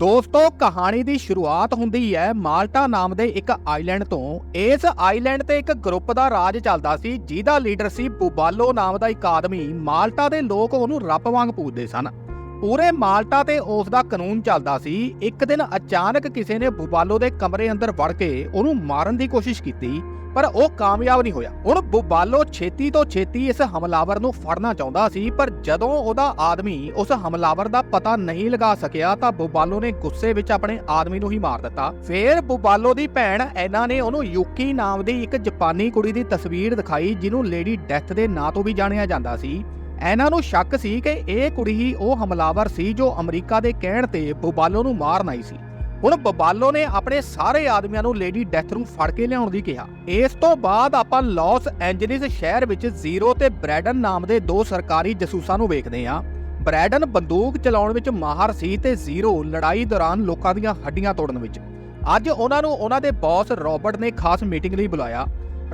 ਦੋਸਤੋ, ਕਹਾਣੀ ਦੀ ਸ਼ੁਰੂਆਤ ਹੁੰਦੀ ਹੈ ਮਾਲਟਾ ਨਾਮ ਦੇ ਇੱਕ ਆਈਲੈਂਡ ਤੋਂ। ਇਸ ਆਈਲੈਂਡ ਤੇ ਇੱਕ ਗਰੁੱਪ ਦਾ ਰਾਜ ਚੱਲਦਾ ਸੀ, ਜਿਹਦਾ ਲੀਡਰ ਸੀ ਬੁਬਾਲੋ ਨਾਮ ਦਾ ਇੱਕ ਆਦਮੀ। ਮਾਲਟਾ ਦੇ ਲੋਕ ਉਹਨੂੰ ਰੱਬ ਵਾਂਗ ਪੂਜਦੇ ਸਨ। ਪੂਰੇ ਮਾਲਟਾ ਤੇ ਉਸ ਦਾ ਕਾਨੂੰਨ ਚੱਲਦਾ ਸੀ। ਇੱਕ ਦਿਨ ਅਚਾਨਕ ਕਿਸੇ ਨੇ ਬੁਬਾਲੋ ਦੇ ਕਮਰੇ ਅੰਦਰ ਵੜ ਕੇ ਉਹਨੂੰ ਮਾਰਨ ਦੀ ਕੋਸ਼ਿਸ਼ ਕੀਤੀ, ਪਰ ਉਹ ਕਾਮਯਾਬ ਨਹੀਂ ਹੋਇਆ। ਹੁਣ ਬੁਬਾਲੋ ਛੇਤੀ ਤੋਂ ਛੇਤੀ ਇਸ ਹਮਲਾਵਰ ਨੂੰ ਫੜਨਾ ਚਾਹੁੰਦਾ ਸੀ, ਪਰ ਜਦੋਂ ਉਹਦਾ ਆਦਮੀ ਉਸ ਹਮਲਾਵਰ ਦਾ ਪਤਾ ਨਹੀਂ ਲਗਾ ਸਕਿਆ ਤਾਂ ਬੁਬਾਲੋ ਨੇ ਗੁੱਸੇ ਵਿੱਚ ਆਪਣੇ ਆਦਮੀ ਨੂੰ ਹੀ ਮਾਰ ਦਿੱਤਾ। ਫੇਰ ਬੁਬਾਲੋ ਦੀ ਭੈਣ ਐਨਾ ਨੇ ਉਹਨੂੰ ਯੂਕੀ ਨਾਮ ਦੀ ਇੱਕ ਜਾਪਾਨੀ ਕੁੜੀ ਦੀ ਤਸਵੀਰ ਦਿਖਾਈ, ਜਿਹਨੂੰ ਲੇਡੀ ਡੈਥ ਦੇ ਨਾਂ ਤੋਂ ਵੀ ਜਾਣਿਆ ਜਾਂਦਾ ਸੀ। ਇਹਨਾਂ ਨੂੰ ਸ਼ੱਕ ਸੀ ਕਿ ਇਹ ਕੁੜੀ ਹੀ ਉਹ ਹਮਲਾਵਰ ਸੀ ਜੋ ਅਮਰੀਕਾ ਦੇ ਕਹਿਣ ਤੇ ਬੁਬਾਲੋ ਨੂੰ ਮਾਰਨ ਆਈ ਸੀ। ਹੁਣ ਬਬਾਲੋ ਨੇ ਆਪਣੇ ਸਾਰੇ ਆਦਮੀਆਂ ਨੂੰ ਲੇਡੀ ਡੈਥ ਨੂੰ ਫੜ ਕੇ ਲਿਆਉਣ ਦੀ ਕਿਹਾ। ਇਸ ਤੋਂ ਬਾਅਦ ਆਪਾਂ ਲਾਸ ਐਂਜਲਿਸ ਸ਼ਹਿਰ ਵਿੱਚ ਜ਼ੀਰੋ ਤੇ ਬ੍ਰੈਡਨ ਨਾਮ ਦੇ ਦੋ ਸਰਕਾਰੀ ਜਸੂਸਾਂ ਨੂੰ ਵੇਖਦੇ ਹਾਂ। ਬ੍ਰੈਡਨ ਬੰਦੂਕ ਚਲਾਉਣ ਵਿੱਚ ਮਾਹਰ ਸੀ ਤੇ ਜ਼ੀਰੋ ਲੜਾਈ ਦੌਰਾਨ ਲੋਕਾਂ ਦੀਆਂ ਹੱਡੀਆਂ ਤੋੜਨ ਵਿੱਚ। ਅੱਜ ਉਹਨਾਂ ਨੂੰ ਉਹਨਾਂ ਦੇ ਬੌਸ ਰਾਬਰਟ ਨੇ ਖਾਸ ਮੀਟਿੰਗ ਲਈ ਬੁਲਾਇਆ।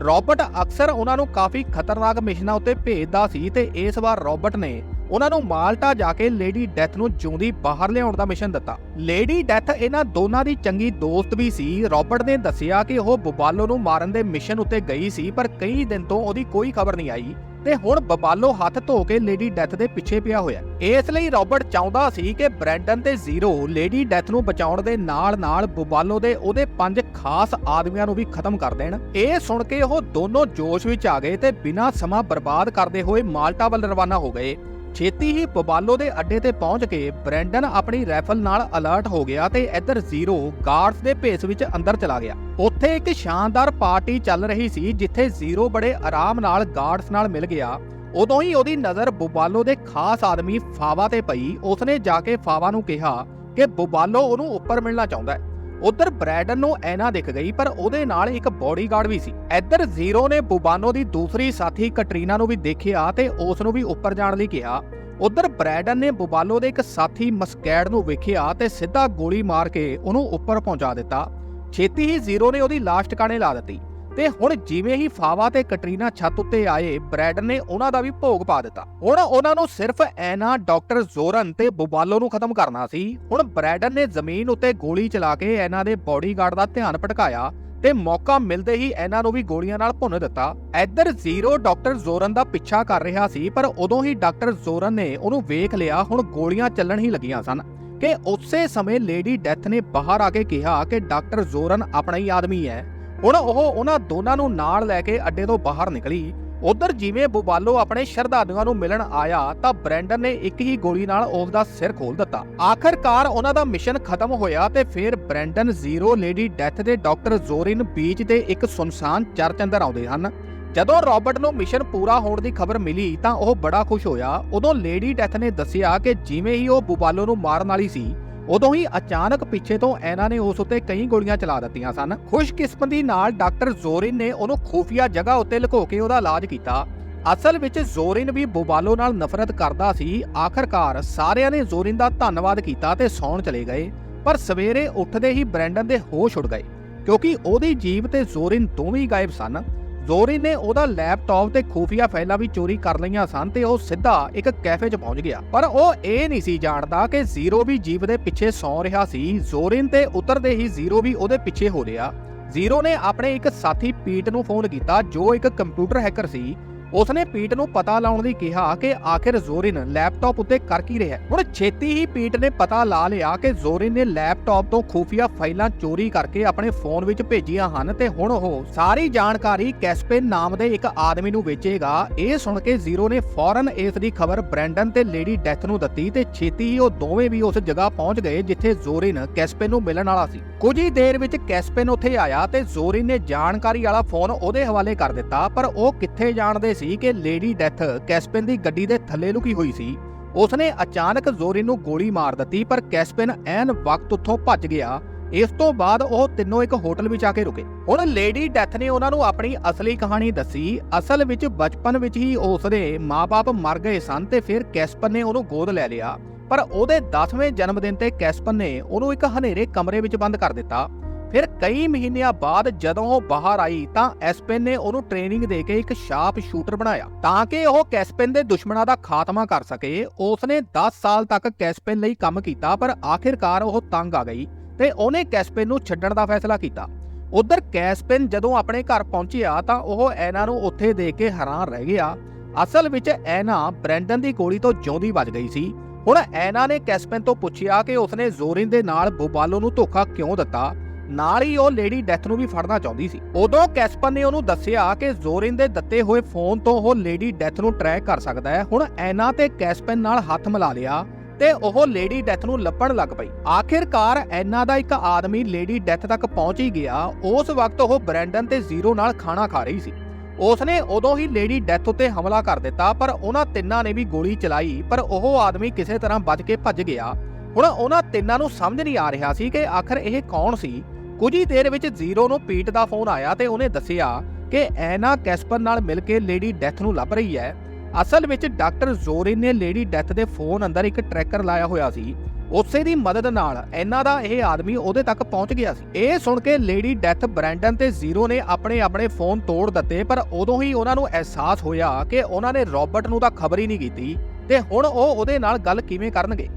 ਰਾਬਰਟ ਅਕਸਰ ਉਹਨਾਂ ਨੂੰ ਕਾਫੀ ਖਤਰਨਾਕ ਮਿਸ਼ਨਾਂ ਉੱਤੇ ਭੇਜਦਾ ਸੀ ਤੇ ਇਸ ਵਾਰ ਰਾਬਰਟ ਨੇ ਉਹਨਾਂ ਨੂੰ ਮਾਲਟਾ ਜਾ ਕੇ ਲੇਡੀ ਡੈਥ ਨੂੰ ਜਿਉਂਦੀ ਬਾਹਰ ਲਿਆਉਣ ਦਾ ਮਿਸ਼ਨ ਦਿੱਤਾ। ਲੇਡੀ ਡੈਥ ਇਹਨਾਂ ਦੋਨਾਂ ਦੀ ਚੰਗੀ ਦੋਸਤ ਵੀ ਸੀ। ਰਾਬਰਟ ਨੇ ਦੱਸਿਆ ਕਿ ਉਹ ਬੁਬਾਲੋ ਨੂੰ ਮਾਰਨ ਦੇ ਮਿਸ਼ਨ ਉੱਤੇ ਗਈ ਸੀ, ਪਰ ਕਈ ਦਿਨ ਤੋਂ ਉਹਦੀ ਕੋਈ ਖਬਰ ਨਹੀਂ ਆਈ। ਤੇ ਹੁਣ ਬਬਾਲੋ ਹੱਥ ਧੋ ਕੇ ਲੇਡੀ ਡੈਥ ਦੇ ਪਿੱਛੇ ਪਿਆ ਹੋਇਆ ਇਸ ਲਈ ਰਾਬਰਟ ਚਾਹੁੰਦਾ ਸੀ ਕਿ ਬ੍ਰੈਂਡਨ ਤੇ ਜ਼ੀਰੋ ਲੇਡੀ ਡੈਥ ਨੂੰ ਬਚਾਉਣ ਦੇ ਨਾਲ-ਨਾਲ ਬਬਾਲੋ ਦੇ ਉਹਦੇ ਪੰਜ ਖਾਸ ਆਦਮੀਆਂ ਨੂੰ ਵੀ ਖਤਮ ਕਰ ਦੇਣ। ਇਹ ਸੁਣ ਕੇ ਉਹ ਦੋਨੋਂ ਜੋਸ਼ ਵਿੱਚ ਆ ਗਏ ਤੇ ਬਿਨਾਂ ਸਮਾਂ ਬਰਬਾਦ ਕਰਦੇ ਹੋਏ ਮਾਲਟਾ ਵੱਲ ਰਵਾਨਾ ਹੋ ਗਏ। ਛੇਤੀ ਹੀ ਬਬਾਲੋ ਦੇ ਅੱਡੇ ਤੇ ਪਹੁੰਚ ਕੇ ਬ੍ਰੈਂਡਨ ਆਪਣੀ ਰਾਈਫਲ ਨਾਲ ਅਲਰਟ ਹੋ ਗਿਆ ਤੇ ਇੱਧਰ ਜ਼ੀਰੋ ਗਾਰਡਸ ਦੇ ਭੇਸ ਵਿੱਚ ਅੰਦਰ ਚਲਾ ਗਿਆ। ਉੱਥੇ ਇੱਕ ਸ਼ਾਨਦਾਰ ਪਾਰਟੀ ਚੱਲ ਰਹੀ ਸੀ ਜਿੱਥੇ ਜ਼ੀਰੋ ਬੜੇ ਆਰਾਮ ਨਾਲ ਗਾਰਡਸ ਨਾਲ ਮਿਲ ਗਿਆ। ਉਦੋਂ ਹੀ ਉਹਦੀ ਨਜ਼ਰ ਬੁਬਾਲੋ ਦੇ ਖਾਸ ਆਦਮੀ ਫਾਵਾ ਤੇ ਪਈ। ਉਸਨੇ ਜਾ ਕੇ ਫਾਵਾ ਨੂੰ ਕਿਹਾ ਕਿ ਬੁਬਾਲੋ ਉਹਨੂੰ ਉੱਪਰ ਮਿਲਣਾ ਚਾਹੁੰਦਾ ਹੈ। ਉਧਰ ਬ੍ਰੈਡਨ ਨੂੰ ਐਨਾ ਦਿਖ ਗਈ, ਪਰ ਉਹਦੇ ਨਾਲ ਇੱਕ ਬੋਡੀਗਾਰਡ ਵੀ ਸੀ। ਇੱਧਰ ਜ਼ੀਰੋ ਨੇ ਬੁਬਾਨੋ ਦੀ ਦੂਸਰੀ ਸਾਥੀ ਕਟਰੀਨਾ ਨੂੰ ਵੀ ਦੇਖਿਆ ਤੇ ਉਸ ਨੂੰ ਵੀ ਉੱਪਰ ਜਾਣ ਲਈ ਕਿਹਾ। ਉਧਰ ਬ੍ਰੈਡਨ ਨੇ ਬੁਬਾਲੋ ਦੇ ਇੱਕ ਸਾਥੀ ਮਸਕੈਡ ਨੂੰ ਵੇਖਿਆ ਤੇ ਸਿੱਧਾ ਗੋਲੀ ਮਾਰ ਕੇ ਉਹਨੂੰ ਉੱਪਰ ਪਹੁੰਚਾ ਦਿੱਤਾ। ਛੇਤੀ ਹੀ ਜ਼ੀਰੋ ਨੇ ਉਹਦੀ ਲਾਸ਼ ਟਿਕਾਣੇ ਲਾ ਦਿੱਤੀ। ਤੇ ਹੁਣ ਜਿਵੇਂ ਹੀ ਫਾਵਾ ਤੇ ਕਟਰੀਨਾ ਛੱਤ ਉੱਤੇ ਆਏ ਬ੍ਰੈਡਨ ਨੇ ਉਹਨਾਂ ਦਾ ਵੀ ਭੋਗ ਪਾ ਦਿੱਤਾ। ਹੁਣ ਉਹਨਾਂ ਨੂੰ ਸਿਰਫ ਐਨਾ ਡਾਕਟਰ ਜ਼ੋਰਨ ਤੇ ਬੁਬਾਲੋ ਨੂੰ ਖਤਮ ਕਰਨਾ ਸੀ। ਹੁਣ ਬ੍ਰੈਡਨ ਨੇ ਜ਼ਮੀਨ ਉੱਤੇ ਗੋਲੀ ਚਲਾ ਕੇ ਐਨਾ ਦੇ ਬਾਡੀਗਾਰਡ ਦਾ ਧਿਆਨ ਭਟਕਾਇਆ ਤੇ ਮੌਕਾ ਮਿਲਦੇ ਹੀ ਇਹਨਾਂ ਨੂੰ ਵੀ ਗੋਲੀਆਂ ਨਾਲ ਭੁੰਨ ਦਿੱਤਾ। ਇੱਧਰ ਜ਼ੀਰੋ ਡਾਕਟਰ ਜ਼ੋਰਨ ਦਾ ਪਿੱਛਾ ਕਰ ਰਿਹਾ ਸੀ, ਪਰ ਉਦੋਂ ਹੀ ਡਾਕਟਰ ਜ਼ੋਰਨ ਨੇ ਉਹਨੂੰ ਵੇਖ ਲਿਆ, ਹੁਣ ਗੋਲੀਆਂ ਚੱਲਣ ਹੀ ਲੱਗੀਆਂ ਸਨ। ਕਿ ਉਸੇ ਸਮੇਂ ਲੇਡੀ ਡੈਥ ਨੇ ਬਾਹਰ ਆ ਕੇ ਕਿਹਾ ਕਿ ਡਾਕਟਰ ਜ਼ੋਰਨ ਆਪਣਾ ਹੀ ਆਦਮੀ ਹੈ। ਹੁਣ ਉਹ ਉਹਨਾਂ ਦੋਨਾਂ ਨੂੰ ਨਾਲ ਲੈ ਕੇ ਅੱਡੇ ਤੋਂ ਬਾਹਰ ਨਿਕਲੀ। ਉਧਰ ਜਿਵੇਂ ਬੁਬਾਲੋ ਆਪਣੇ ਸ਼ਰਧਾਲੂਆਂ ਨੂੰ ਮਿਲਣ ਆਇਆ ਤਾਂ ਬ੍ਰੈਂਡਨ ਨੇ ਇੱਕ ਹੀ ਗੋਲੀ ਨਾਲ ਉਸ ਦਾ ਸਿਰ ਖੋਲ ਦਿੱਤਾ। ਆਖਰਕਾਰ ਉਹਨਾਂ ਦਾ ਮਿਸ਼ਨ ਖਤਮ ਹੋਇਆ ਤੇ ਫਿਰ ਬ੍ਰੈਂਡਨ ਜ਼ੀਰੋ ਲੇਡੀ ਡੈਥ ਦੇ ਡਾਕਟਰ ਜ਼ੋਰਿਨ ਬੀਚ ਦੇ ਇੱਕ ਸੁਨਸਾਨ ਚਰਚ ਅੰਦਰ ਆਉਂਦੇ ਹਨ। ਜਦੋਂ ਰਾਬਰਟ ਨੂੰ ਮਿਸ਼ਨ ਪੂਰਾ ਹੋਣ ਦੀ ਖਬਰ ਮਿਲੀ ਤਾਂ ਉਹ ਬੜਾ ਖੁਸ਼ ਹੋਇਆ। ਉਦੋਂ ਲੇਡੀ ਡੈਥ ਨੇ ਦੱਸਿਆ ਕਿ ਜਿਵੇਂ ਹੀ ਉਹ ਬੁਬਾਲੋ ਨੂੰ ਮਾਰਨ ਵਾਲੀ ਸੀ ਉਦੋਂ ਹੀ ਅਚਾਨਕ ਪਿੱਛੇ ਤੋਂ ਐਨਾ ਨੇ ਉਸ ਉੱਤੇ ਕਈ ਗੋਲੀਆਂ ਚਲਾ ਦਿੱਤੀਆਂ ਸਨ। ਖੁਸ਼ਕਿਸਮਤੀ ਨਾਲ ਡਾਕਟਰ ਜ਼ੋਰਿਨ ਨੇ ਉਹਨੂੰ ਖੂਫੀਆ ਜਗ੍ਹਾ ਉੱਤੇ ਲੁਕੋ ਕੇ ਉਹਦਾ ਇਲਾਜ ਕੀਤਾ। ਅਸਲ ਵਿੱਚ ਜ਼ੋਰਿਨ ਵੀ ਬੁਬਾਲੋ ਨਾਲ ਨਫ਼ਰਤ ਕਰਦਾ ਸੀ। ਆਖਰਕਾਰ ਸਾਰਿਆਂ ਨੇ ਜ਼ੋਰਿਨ ਦਾ ਧੰਨਵਾਦ ਕੀਤਾ ਤੇ ਸੌਣ ਚਲੇ ਗਏ। ਪਰ ਸਵੇਰੇ ਉੱਠਦੇ ਹੀ ਬ੍ਰੈਂਡਨ ਦੇ ਹੋਸ਼ ਉੱਡ ਗਏ। ਕਿਉਂਕਿ ਉਹਦੀ ਜੀਬ ਤੇ ਜ਼ੋਰਿਨ ਦੋਵੇਂ ਗਾਇਬ ਸਨ। ਜ਼ੋਰਿਨ ਨੇ ਉਹਦਾ ਲੈਪਟਾਪ ਤੇ ਖੂਫੀਆ ਫਾਈਲਾਂ ਵੀ ਚੋਰੀ ਕਰ ਲਈਆਂ ਸਨ ਤੇ ਉਹ ਸਿੱਧਾ ਇੱਕ ਕੈਫੇ 'ਚ ਪਹੁੰਚ ਗਿਆ। ਪਰ ਉਹ ਇਹ ਨਹੀਂ ਸੀ ਜਾਣਦਾ ਕਿ ਜ਼ੀਰੋ ਵੀ ਜੀਪ ਦੇ ਪਿੱਛੇ ਸੌ ਰਿਹਾ ਸੀ, ਜ਼ੋਰਿਨ ਤੇ ਉਤਰਦੇ ਹੀ ਜ਼ੀਰੋ ਵੀ ਉਹਦੇ ਪਿੱਛੇ ਹੋ ਰਿਹਾ। ਜ਼ੀਰੋ ਨੇ ਆਪਣੇ ਇੱਕ ਸਾਥੀ ਪੀਟ ਨੂੰ ਫੋਨ ਕੀਤਾ, ਜੋ ਇੱਕ ਕੰਪਿਊਟਰ ਹੈਕਰ ਸੀ। ਉਸਨੇ ਪੀਟ ਨੂੰ ਪਤਾ ਲਾਉਣ ਲਈ ਕਿਹਾ ਕਿ ਆਖਿਰ ਜ਼ੋਰਿਨ ਲੈਪਟਾਪ ਉੱਤੇ ਕਰ ਕੀ ਰਿਹਾ ਹੈ। ਹੁਣ ਛੇਤੀ ਹੀ ਪੀਟ ਨੇ ਪਤਾ ਲਾ ਲਿਆ ਕਿ ਜ਼ੋਰਿਨ ਨੇ ਲੈਪਟਾਪ ਤੋਂ ਖੂਫੀਆ ਫਾਈਲਾਂ ਚੋਰੀ ਕਰਕੇ ਆਪਣੇ ਫੋਨ ਵਿੱਚ ਭੇਜੀਆਂ ਹਨ ਤੇ ਹੁਣ ਉਹ ਸਾਰੀ ਜਾਣਕਾਰੀ ਕੈਸਪਿਨ ਨਾਮ ਦੇ ਇੱਕ ਆਦਮੀ ਨੂੰ ਵੇਚੇਗਾ ਇਹ ਸੁਣ ਕੇ ਜ਼ੀਰੋ ਨੇ ਫੌਰਨ ਇਸ ਦੀ ਖਬਰ ਬ੍ਰੈਂਡਨ ਤੇ ਲੇਡੀ ਡੈਥ ਨੂੰ ਦਿੱਤੀ ਤੇ ਛੇਤੀ ਹੀ ਉਹ ਦੋਵੇਂ ਵੀ ਉਸ ਜਗ੍ਹਾ ਪਹੁੰਚ ਗਏ ਜਿੱਥੇ ਜ਼ੋਰਿਨ ਕੈਸਪੇਨ ਨੂੰ ਮਿਲਣ ਵਾਲਾ ਸੀ ਕੁਝ ਹੀ ਦੇਰ ਵਿੱਚ ਕੈਸਪੇਨ ਉੱਥੇ ਆਇਆ ਤੇ ਜ਼ੋਰਿਨ ਨੇ ਜਾਣਕਾਰੀ ਵਾਲਾ ਫੋਨ ਉਹਦੇ ਹਵਾਲੇ ਕਰ ਦਿੱਤਾ, ਪਰ ਉਹ ਕਿੱਥੇ ਜਾਣ ਦੇ ਸੀ ਕਿ ਲੇਡੀ ਡੈਥ ਕੈਸਪਿਨ ਦੀ ਗੱਡੀ ਦੇ ਥੱਲੇ ਲੁਕੀ ਹੋਈ ਸੀ। ਉਸਨੇ ਅਚਾਨਕ ਜ਼ੋਰਿਨ ਨੂੰ ਗੋਲੀ ਮਾਰ ਦਿੱਤੀ, ਪਰ ਕੈਸਪਿਨ ਐਨ ਵਕਤ ਉੱਥੋਂ ਭੱਜ ਗਿਆ। ਇਸ ਤੋਂ ਬਾਅਦ ਉਹ ਤਿੰਨੋਂ ਇੱਕ ਹੋਟਲ ਵਿੱਚ ਆ ਕੇ ਰੁਕੇ। ਹੁਣ ਲੇਡੀ ਡੈਥ ਨੇ ਉਹਨਾਂ ਨੂੰ ਆਪਣੀ ਅਸਲੀ ਕਹਾਣੀ ਦੱਸੀ। ਅਸਲ ਵਿੱਚ ਬਚਪਨ ਵਿੱਚ ਹੀ ਉਸਦੇ ਮਾਪੇ ਮਰ ਗਏ ਸਨ ਤੇ ਫਿਰ ਕੈਸਪਰ ਨੇ ਉਹਨੂੰ ਗੋਦ ਲੈ ਲਿਆ। ਪਰ ਉਹਦੇ 10ਵੇਂ ਜਨਮ ਦਿਨ ਤੇ ਕੈਸਪਰ ਨੇ ਉਹਨੂੰ ਇੱਕ ਹਨੇਰੇ ਕਮਰੇ ਵਿੱਚ ਬੰਦ ਕਰ ਦਿੱਤਾ। ਫਿਰ ਕਈ ਮਹੀਨਿਆਂ ਬਾਅਦ ਜਦੋਂ ਉਹ ਬਾਹਰ ਆਈ ਤਾਂ ਐਸਪਨ ਨੇ ਉਹਨੂੰ ਟ੍ਰੇਨਿੰਗ ਦੇ ਕੇ ਇੱਕ ਸ਼ਾਰਪ ਸ਼ੂਟਰ ਬਣਾਇਆ। ਤਾਂ ਕਿ ਉਹ ਕੈਸਪਨ ਦੇ ਦੁਸ਼ਮਣਾਂ ਦਾ ਖਾਤਮਾ ਕਰ ਸਕੇ, ਉਸਨੇ 10 ਸਾਲ ਤੱਕ ਕੈਸਪਨ ਲਈ ਕੰਮ ਕੀਤਾ, ਪਰ ਆਖਿਰਕਾਰ ਉਹ ਤੰਗ ਆ ਗਈ ਤੇ ਉਹਨੇ ਕੈਸਪਨ ਨੂੰ ਛੱਡਣ ਦਾ ਫੈਸਲਾ ਕੀਤਾ। ਉਧਰ ਕੈਸਪਿਨ ਜਦੋਂ ਆਪਣੇ ਘਰ ਪਹੁੰਚਿਆ ਤਾਂ ਉਹ ਐਨਾ ਨੂੰ ਉੱਥੇ ਦੇਖ ਕੇ ਹੈਰਾਨ ਰਹਿ ਗਿਆ। ਅਸਲ ਵਿੱਚ ਐਨਾ ਬ੍ਰੈਂਡਨ ਦੀ ਗੋਲੀ ਤੋਂ ਜਿਉਂਦੀ ਬਚ ਗਈ ਸੀ। ਹੁਣ ਐਨਾ ਨੇ ਕੈਸਪਿਨ ਤੋਂ ਪੁੱਛਿਆ ਕਿ ਉਸਨੇ ਜ਼ੋਰਿਨ ਦੇ ਨਾਲ ਬੁਬਾਲੋ ਨੂੰ ਧੋਖਾ ਕਿਉਂ ਦਿੱਤਾ? ਨਾਲ ਹੀ ਉਹ ਲੇਡੀ ਡੈਥ ਨੂੰ ਵੀ ਫੜਨਾ ਚਾਹੁੰਦੀ ਸੀ। ਉਦੋਂ ਕੈਸਪਨ ਨੇ ਉਹਨੂੰ ਦੱਸਿਆ ਕਿ ਜ਼ੋਰਿਨ ਦੇ ਦਿੱਤੇ ਹੋਏ ਫੋਨ ਤੋਂ ਉਹ ਲੇਡੀ ਡੈਥ ਨੂੰ ਟਰੈਕ ਕਰ ਸਕਦਾ ਹੈ। ਹੁਣ ਐਨਾ ਤੇ ਕੈਸਪਨ ਨਾਲ ਹੱਥ ਮਿਲਾ ਲਿਆ ਤੇ ਉਹ ਲੇਡੀ ਡੈਥ ਨੂੰ ਲੱਭਣ ਲੱਗ ਪਈ। ਆਖਿਰਕਾਰ ਐਨਾ ਦਾ ਇੱਕ ਆਦਮੀ ਲੇਡੀ ਡੈਥ ਤੱਕ ਪਹੁੰਚ ਹੀ ਗਿਆ। ਉਸ ਵਕਤ ਉਹ ਬ੍ਰੈਂਡਨ ਤੇ ਜ਼ੀਰੋ ਨਾਲ ਖਾਣਾ ਖਾ ਰਹੀ ਸੀ। ਉਸਨੇ ਉਦੋਂ ਹੀ ਲੇਡੀ ਡੈਥ ਉੱਤੇ ਹਮਲਾ ਕਰ ਦਿੱਤਾ, ਪਰ ਉਹਨਾਂ ਤਿੰਨਾਂ ਨੇ ਵੀ ਗੋਲੀ ਚਲਾਈ, ਪਰ ਉਹ ਆਦਮੀ ਕਿਸੇ ਤਰ੍ਹਾਂ ਬਚ ਕੇ ਭੱਜ ਗਿਆ। ਹੁਣ ਉਹਨਾਂ ਤਿੰਨਾਂ ਨੂੰ ਸਮਝ ਨਹੀਂ ਆ ਰਿਹਾ ਸੀ ਕਿ ਆਖਰ ਇਹ ਕੌਣ ਸੀ। ਕੁਝ ਹੀ ਦੇਰ ਵਿੱਚ ਜ਼ੀਰੋ ਨੂੰ ਪੀਟ ਦਾ ਫੋਨ ਆਇਆ ਤੇ ਉਹਨੇ ਦੱਸਿਆ ਕਿ ਐਨਾ ਕੈਸਪਰ ਨਾਲ ਮਿਲ ਕੇ ਲੇਡੀ ਡੈਥ ਨੂੰ ਲੱਭ ਰਹੀ ਹੈ। ਅਸਲ ਵਿੱਚ ਡਾਕਟਰ ਜ਼ੋਰਿਨ ਨੇ ਲੇਡੀ ਡੈਥ ਦੇ ਫੋਨ ਅੰਦਰ ਇੱਕ ਟਰੈਕਰ ਲਾਇਆ ਹੋਇਆ ਸੀ। ਉਸੇ ਦੀ ਮਦਦ ਨਾਲ ਇਹਨਾਂ ਦਾ ਇਹ ਆਦਮੀ ਉਹਦੇ ਤੱਕ ਪਹੁੰਚ ਗਿਆ ਸੀ। ਇਹ ਸੁਣ ਕੇ ਲੇਡੀ ਡੈਥ ਬ੍ਰੈਂਡਨ ਤੇ ਜ਼ੀਰੋ ਨੇ ਆਪਣੇ ਆਪਣੇ ਫੋਨ ਤੋੜ ਦਿੱਤੇ, ਪਰ ਉਦੋਂ ਹੀ ਉਹਨਾਂ ਨੂੰ ਅਹਿਸਾਸ ਹੋਇਆ ਕਿ ਉਹਨਾਂ ਨੇ ਰਾਬਰਟ ਨੂੰ ਤਾਂ ਖਬਰ ਹੀ ਨਹੀਂ ਕੀਤੀ ਤੇ ਹੁਣ ਉਹ ਉਹਦੇ ਨਾਲ ਗੱਲ ਕਿਵੇਂ ਕਰਨਗੇ।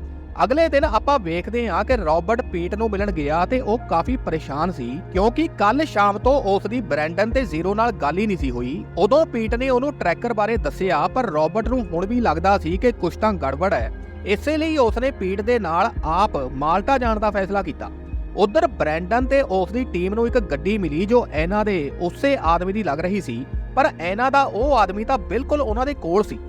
ਅਗਲੇ ਦਿਨ ਆਪਾਂ ਵੇਖਦੇ ਹਾਂ ਕਿ ਰਾਬਰਟ ਪੀਟ ਨੂੰ ਮਿਲਣ ਗਿਆ ਤੇ ਉਹ ਕਾਫੀ ਪਰੇਸ਼ਾਨ ਸੀ, ਕਿਉਂਕਿ ਕੱਲ ਸ਼ਾਮ ਤੋਂ ਉਸ ਦੀ ਬ੍ਰੈਂਡਨ ਤੇ ਜ਼ੀਰੋ ਨਾਲ ਗੱਲ ਹੀ ਨਹੀਂ ਸੀ ਹੋਈ। ਉਦੋਂ ਪੀਟ ਨੇ ਉਹਨੂੰ ਟਰੈਕਰ ਬਾਰੇ ਦੱਸਿਆ, ਪਰ ਰਾਬਰਟ ਨੂੰ ਹੁਣ ਵੀ ਲੱਗਦਾ ਸੀ ਕਿ ਕੁਝ ਤਾਂ ਗੜਬੜ ਹੈ। ਇਸੇ ਲਈ ਉਸਨੇ ਪੀਟ ਦੇ ਨਾਲ ਆਪ ਮਾਲਟਾ ਜਾਣ ਦਾ ਫੈਸਲਾ ਕੀਤਾ। ਉਧਰ ਬ੍ਰੈਂਡਨ ਤੇ ਉਸ ਦੀ ਟੀਮ ਨੂੰ ਇੱਕ ਗੱਡੀ ਮਿਲੀ ਜੋ ਐਨਾ ਦੇ ਉਸੇ ਆਦਮੀ ਦੀ ਲੱਗ ਰਹੀ ਸੀ, ਪਰ ਐਨਾ ਦਾ ਉਹ ਆਦਮੀ ਤਾਂ ਬਿਲਕੁਲ ਉਹਨਾਂ ਦੇ ਕੋਲ ਸੀ।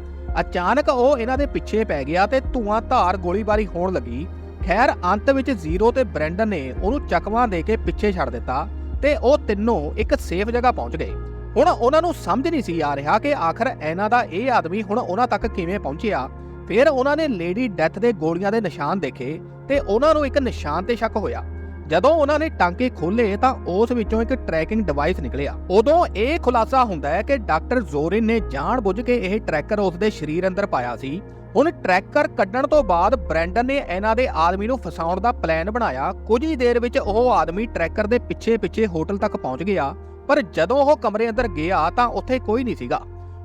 ਅਚਾਨਕ ਉਹ ਇਹਨਾਂ ਦੇ ਪਿੱਛੇ ਪੈ ਗਿਆ ਤੇ ਧੂਆਂ ਧਾਰ ਗੋਲੀਬਾਰੀ ਹੋਣ ਲੱਗੀ। ਖੈਰ, ਅੰਤ ਵਿੱਚ ਜ਼ੀਰੋ ਤੇ ਬ੍ਰੈਂਡਨ ਨੇ ਉਹਨੂੰ ਚਕਵਾ ਦੇ ਕੇ ਪਿੱਛੇ ਛੱਡ ਦਿੱਤਾ ਤੇ ਉਹ ਤਿੰਨੋਂ ਇੱਕ ਸੇਫ ਜਗ੍ਹਾ ਪਹੁੰਚ ਗਏ। ਹੁਣ ਉਹਨਾਂ ਨੂੰ ਸਮਝ ਨਹੀਂ ਸੀ ਆ ਰਿਹਾ ਕਿ ਆਖਰ ਇਹਨਾਂ ਦਾ ਇਹ ਆਦਮੀ ਹੁਣ ਉਹਨਾਂ ਤੱਕ ਕਿਵੇਂ ਪਹੁੰਚਿਆ। ਫਿਰ ਉਹਨਾਂ ਨੇ ਲੇਡੀ ਡੈਥ ਦੇ ਗੋਲੀਆਂ ਦੇ ਨਿਸ਼ਾਨ ਦੇਖੇ ਤੇ ਉਹਨਾਂ ਨੂੰ ਇੱਕ ਨਿਸ਼ਾਨ ਤੇ ਸ਼ੱਕ ਹੋਇਆ। ਜਦੋਂ ਉਹਨਾਂ ਨੇ ਟਾਂਕੇ ਖੋਲੇ ਤਾਂ ਉਸ ਵਿੱਚੋਂ ਇੱਕ ਟਰੈਕਿੰਗ ਡਿਵਾਈਸ ਨਿਕਲਿਆ। ਉਦੋਂ ਇਹ ਖੁਲਾਸਾ ਹੁੰਦਾ ਹੈ ਕਿ ਡਾਕਟਰ ਜ਼ੋਰਿਨ ਨੇ ਜਾਣਬੁੱਝ ਕੇ ਇਹ ਟਰੈਕਰ ਉਸ ਦੇ ਸਰੀਰ ਅੰਦਰ ਪਾਇਆ ਸੀ। ਹੁਣ ਟਰੈਕਰ ਕੱਢਣ ਤੋਂ ਬਾਅਦ ਬ੍ਰੈਂਡਨ ਨੇ ਇਹਨਾਂ ਦੇ ਆਦਮੀ ਨੂੰ ਫਸਾਉਣ ਦਾ ਪਲਾਨ ਬਣਾਇਆ। ਕੁਝ ਹੀ ਦੇਰ ਵਿੱਚ ਉਹ ਆਦਮੀ ਟਰੈਕਰ ਦੇ ਪਿੱਛੇ-ਪਿੱਛੇ ਹੋਟਲ ਤੱਕ ਪਹੁੰਚ ਗਿਆ। ਪਰ ਜਦੋਂ ਉਹ ਕਮਰੇ ਅੰਦਰ ਗਿਆ ਤਾਂ ਉੱਥੇ ਕੋਈ ਨਹੀਂ ਸੀਗਾ।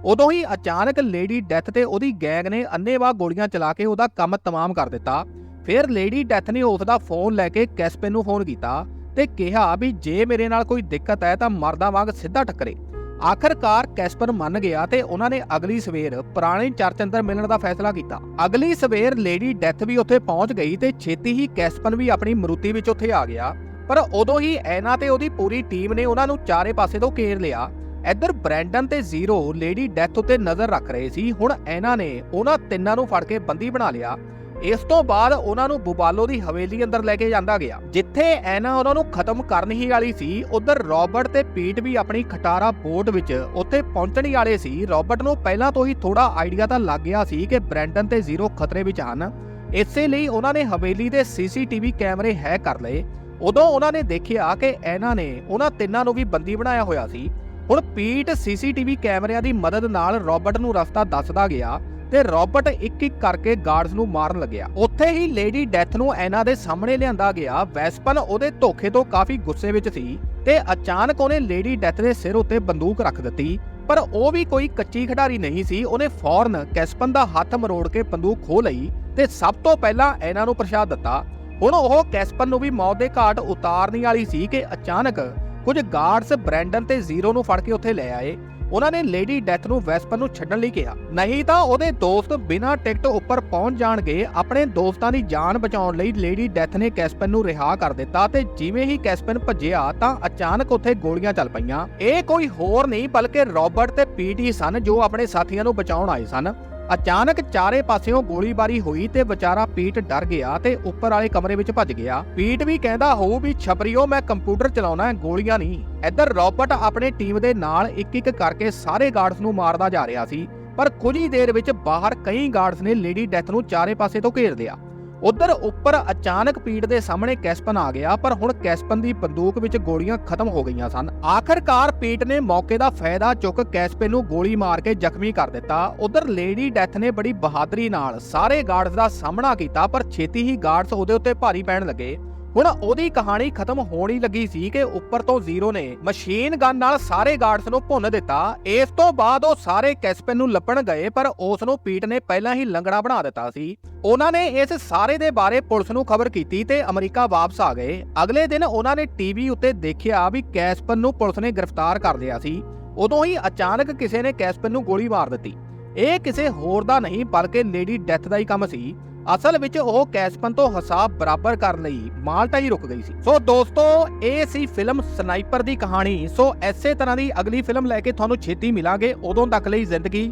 ਉਦੋਂ ਹੀ ਅਚਾਨਕ ਲੇਡੀ ਡੈਥ ਤੇ ਉਹਦੀ ਗੈਂਗ ਨੇ ਅੰਨੇਵਾਹ ਗੋਲੀਆਂ ਚਲਾ ਕੇ ਉਹਦਾ ਕੰਮ ਤਮਾਮ ਕਰ ਦਿੱਤਾ। ਫਿਰ ਲੇਡੀ ਡੈਥ ਨੇ ਉਸ ਦਾ ਫੋਨ ਲੈ ਕੇ ਕੈਸਪਨ ਨੂੰ ਫੋਨ ਕੀਤਾ ਤੇ ਕਿਹਾ ਵੀ ਜੇ ਮੇਰੇ ਨਾਲ ਕੋਈ ਦਿੱਕਤ ਹੈ ਤਾਂ ਮਰਦਾ ਵਾਂਗ ਸਿੱਧਾ ਟੱਕਰੇ। ਆਖਰਕਾਰ ਕੈਸਪਰ ਮੰਨ ਗਿਆ ਤੇ ਉਹਨਾਂ ਨੇ ਅਗਲੀ ਸਵੇਰ ਪੁਰਾਣੇ ਚਰਚ ਅੰਦਰ ਮਿਲਣ ਦਾ ਫੈਸਲਾ ਕੀਤਾ। ਅਗਲੀ ਸਵੇਰ ਲੇਡੀ ਡੈਥ ਵੀ ਉੱਥੇ ਪਹੁੰਚ ਗਈ ਤੇ ਛੇਤੀ ਹੀ ਕੈਸਪਨ ਵੀ ਆਪਣੀ ਮਰੂਤੀ ਵਿੱਚ ਉੱਥੇ ਆ ਗਿਆ। ਪਰ ਉਦੋਂ ਹੀ ਐਨਾ ਤੇ ਉਹਦੀ ਪੂਰੀ ਟੀਮ ਨੇ ਉਹਨਾਂ ਨੂੰ ਚਾਰੇ ਪਾਸੇ ਤੋਂ ਘੇਰ ਲਿਆ। ਇੱਧਰ ਬ੍ਰੈਂਡਨ ਤੇ ਜ਼ੀਰੋ ਲੇਡੀ ਡੈਥ ਉੱਤੇ ਨਜ਼ਰ ਰੱਖ ਰਹੇ ਸੀ। ਹੁਣ ਐਨਾ ਨੇ ਉਹਨਾਂ ਤਿੰਨਾਂ ਨੂੰ ਫੜ ਕੇ ਬੰਦੀ ਬਣਾ ਲਿਆ। ਇਸ ਤੋਂ ਬਾਅਦ ਉਹਨਾਂ ਨੂੰ ਬੁਬਾਲੋ ਦੀ ਹਵੇਲੀ ਅੰਦਰ ਲੈ ਕੇ ਜਾਂਦਾ ਗਿਆ, ਜਿੱਥੇ ਐਨਾ ਉਹਨਾਂ ਨੂੰ ਖਤਮ ਕਰਨ ਹੀ ਵਾਲੀ ਸੀ। ਉਧਰ ਰਾਬਰਟ ਤੇ ਪੀਟ ਵੀ ਆਪਣੀ ਖਟਾਰਾ ਬੋਟ ਵਿੱਚ ਉੱਥੇ ਪਹੁੰਚਣ ਹੀ ਵਾਲੇ ਸੀ। ਰਾਬਰਟ ਨੂੰ ਪਹਿਲਾਂ ਤੋਂ ਹੀ ਥੋੜਾ ਆਈਡੀਆ ਤਾਂ ਲੱਗ ਗਿਆ ਸੀ ਕਿ ਬ੍ਰੈਂਡਨ ਤੇ ਜ਼ੀਰੋ ਖਤਰੇ ਵਿੱਚ ਹਨ। ਇਸੇ ਲਈ ਉਹਨਾਂ ਨੇ ਹਵੇਲੀ ਦੇ ਸੀਸੀਟੀਵੀ ਕੈਮਰੇ ਹੈਕ ਕਰ ਲਏ। ਉਦੋਂ ਉਹਨਾਂ ਨੇ ਦੇਖਿਆ ਕਿ ਐਨਾ ਨੇ ਉਹਨਾਂ ਤਿੰਨਾਂ ਨੂੰ ਵੀ ਬੰਦੀ ਬਣਾਇਆ ਹੋਇਆ ਸੀ। ਹੁਣ ਪੀਟ ਸੀਸੀਟੀਵੀ ਕੈਮਰਿਆਂ ਦੀ ਮਦਦ ਨਾਲ ਰਾਬਰਟ ਨੂੰ ਰਸਤਾ ਦੱਸਦਾ ਗਿਆ ਤੇ ਰਾਬਰਟ ਇੱਕ ਇੱਕ ਕਰਕੇ ਗਾਰਡਸ ਨੂੰ ਮਾਰਨ ਲੱਗਿਆ। ਉੱਥੇ ਹੀ ਲੇਡੀ ਡੈਥ ਨੂੰ ਐਨਾ ਦੇ ਸਾਹਮਣੇ ਲਿਆਂਦਾ ਗਿਆ। ਵੈਸਪਨ ਉਹਦੇ ਧੋਖੇ ਤੋਂ ਕਾਫੀ ਗੁੱਸੇ ਵਿੱਚ ਸੀ ਤੇ ਅਚਾਨਕ ਉਹਨੇ ਲੇਡੀ ਡੈਥ ਦੇ ਸਿਰ ਉੱਤੇ ਬੰਦੂਕ ਰੱਖ ਦਿੱਤੀ। ਪਰ ਉਹ ਵੀ ਕੋਈ ਕੱਚੀ ਖਿਡਾਰੀ ਨਹੀਂ ਸੀ। ਉਹਨੇ ਫੌਰਨ ਕੈਸਪਨ ਦਾ ਹੱਥ ਮਰੋੜ ਕੇ ਬੰਦੂਕ ਖੋਹ ਲਈ ਤੇ ਸਭ ਤੋਂ ਪਹਿਲਾਂ ਇਹਨਾਂ ਨੂੰ ਪ੍ਰਸ਼ਾਦ ਦਿੱਤਾ। ਹੁਣ ਉਹ ਕੈਸਪਨ ਨੂੰ ਵੀ ਮੌਤ ਦੇ ਘਾਟ ਉਤਾਰਨੀ ਵਾਲੀ ਸੀ ਕਿ ਅਚਾਨਕ ਕੁਝ ਗਾਰਡਸ ਬ੍ਰੈਂਡਨ ਤੇ ਜ਼ੀਰੋ ਨੂੰ ਫੜ ਕੇ ਉੱਥੇ ਲੈ ਆਏ। ਉਹਨਾਂ ਨੇ ਲੇਡੀ ਡੈਥ ਨੂੰ ਵੈਸਪਨ ਨੂੰ ਛੱਡਣ ਲਈ ਕਿਹਾ। ਨਹੀਂ ਤਾਂ ਉਹਦੇ ਦੋਸਤ ਬਿਨਾਂ ਟਿਕਟ ਉੱਪਰ ਪਹੁੰਚ ਜਾਣਗੇ, ਆਪਣੇ ਦੋਸਤਾਂ ਦੀ ਜਾਨ ਬਚਾਉਣ ਲਈ ਲੇਡੀ ਡੈਥ ਨੇ ਕੈਸਪਨ ਨੂੰ ਰਿਹਾ ਕਰ ਦਿੱਤਾ ਤੇ ਜਿਵੇਂ ਹੀ ਕੈਸਪਨ ਭੱਜਿਆ ਤਾਂ ਅਚਾਨਕ ਉੱਥੇ ਗੋਲੀਆਂ ਚੱਲ ਪਈਆਂ। ਇਹ ਕੋਈ ਹੋਰ ਨਹੀਂ, ਬਲਕਿ ਰਾਬਰਟ ਤੇ ਪੀਟੀ ਸਨ ਜੋ ਆਪਣੇ ਸਾਥੀਆਂ ਨੂੰ ਬਚਾਉਣ ਆਏ ਸਨ। ਅਚਾਨਕ ਚਾਰੇ ਪਾਸਿਓਂ ਗੋਲੀਬਾਰੀ ਹੋਈ ਤੇ ਵਿਚਾਰਾ ਪੀਟ ਡਰ ਗਿਆ ਤੇ ਉੱਪਰ ਵਾਲੇ ਕਮਰੇ ਵਿੱਚ ਭੱਜ ਗਿਆ। ਪੀਟ ਵੀ ਕਹਿੰਦਾ, ਹੋਊ ਵੀ ਛਪਰੀਓ, ਮੈਂ ਕੰਪਿਊਟਰ ਚਲਾਉਣਾ ਹੈ, ਗੋਲੀਆਂ ਨਹੀਂ। ਇੱਧਰ ਰਾਬਰਟ ਆਪਣੇ ਟੀਮ ਦੇ ਨਾਲ ਇੱਕ ਇੱਕ ਕਰਕੇ ਸਾਰੇ ਗਾਰਡਸ ਨੂੰ ਮਾਰਦਾ ਜਾ ਰਿਹਾ ਸੀ, ਪਰ ਕੁਝ ਹੀ ਦੇਰ ਵਿੱਚ ਬਾਹਰ ਕਈ ਗਾਰਡਸ ਨੇ ਲੇਡੀ ਡੈਥ ਨੂੰ ਚਾਰੇ ਪਾਸੇ ਤੋਂ ਘੇਰ ਲਿਆ। ਉਧਰ ਉੱਪਰ ਅਚਾਨਕ ਪੀਟ ਦੇ ਸਾਹਮਣੇ ਕੈਸਪਨ ਆ ਗਿਆ, ਪਰ ਹੁਣ ਕੈਸਪਨ ਦੀ ਬੰਦੂਕ ਵਿੱਚ ਗੋਲੀਆਂ ਖਤਮ ਹੋ ਗਈਆਂ ਸਨ। ਆਖਰਕਾਰ ਪੀਟ ਨੇ ਮੌਕੇ ਦਾ ਫਾਇਦਾ ਚੁੱਕ ਕੈਸਪਨ ਨੂੰ ਗੋਲੀ ਮਾਰ ਕੇ ਜ਼ਖਮੀ ਕਰ ਦਿੱਤਾ। ਉਧਰ ਲੇਡੀ ਡੈਥ ਨੇ ਬੜੀ ਬਹਾਦਰੀ ਨਾਲ ਸਾਰੇ ਗਾਰਡਸ ਦਾ ਸਾਹਮਣਾ ਕੀਤਾ, ਪਰ ਛੇਤੀ ਹੀ ਗਾਰਡਸ ਉਹਦੇ ਉੱਤੇ ਭਾਰੀ ਪੈਣ ਲੱਗੇ। ਹੁਣ ਉਹਦੀ ਕਹਾਣੀ ਖਤਮ ਹੋਣੀ ਲੱਗੀ ਸੀ ਕਿ ਉੱਪਰ ਤੋਂ ਜ਼ੀਰੋ ਨੇ ਮਸ਼ੀਨ ਗਨ ਨਾਲ ਸਾਰੇ ਗਾਰਡਸ ਨੂੰ ਭੁੰਨ ਦਿੱਤਾ। ਇਸ ਤੋਂ ਬਾਅਦ ਉਹ ਸਾਰੇ ਕੈਸਪਨ ਨੂੰ ਲੱਭਣ ਗਏ, ਪਰ ਉਸ ਨੂੰ ਪੀਟ ਨੇ ਪਹਿਲਾਂ ਹੀ ਲੰਗੜਾ ਬਣਾ ਦਿੱਤਾ ਸੀ। ਉਹਨਾਂ ਨੇ ਇਸ ਸਾਰੇ ਦੇ ਬਾਰੇ ਪੁਲਿਸ ਨੂੰ ਖਬਰ ਕੀਤੀ ਤੇ ਅਮਰੀਕਾ ਵਾਪਸ ਆ ਗਏ। ਅਗਲੇ ਦਿਨ ਉਹਨਾਂ ਨੇ ਟੀਵੀ ਉੱਤੇ ਦੇਖਿਆ ਵੀ ਕੈਸਪਨ ਨੂੰ ਪੁਲਿਸ ਨੇ ਗ੍ਰਿਫਤਾਰ ਕਰ ਲਿਆ ਸੀ। ਉਦੋਂ ਹੀ ਅਚਾਨਕ ਕਿਸੇ ਨੇ ਕੈਸਪਨ ਨੂੰ ਗੋਲੀ ਮਾਰ ਦਿੱਤੀ। ਇਹ ਕਿਸੇ ਹੋਰ ਦਾ ਨਹੀਂ, ਬਲਕਿ ਲੇਡੀ ਡੈਥ ਦਾ ਹੀ ਕੰਮ ਸੀ। ਅਸਲ ਵਿੱਚ ਉਹ ਕੈਸਪਨ ਤੋਂ ਹਿਸਾਬ ਬਰਾਬਰ ਕਰਨ ਲਈ ਮਾਲਟਾ ਹੀ ਰੁਕ ਗਈ ਸੀ। ਸੋ ਦੋਸਤੋ, ਇਹ ਸੀ ਫਿਲਮ ਸਨਾਈਪਰ ਦੀ ਕਹਾਣੀ। ਸੋ ਐਸੇ ਤਰ੍ਹਾਂ ਦੀ ਅਗਲੀ ਫਿਲਮ ਲੈ ਕੇ ਤੁਹਾਨੂੰ ਛੇਤੀ ਮਿਲਾਂਗੇ। ਉਦੋਂ ਤੱਕ ਲਈ ਜ਼ਿੰਦਗੀ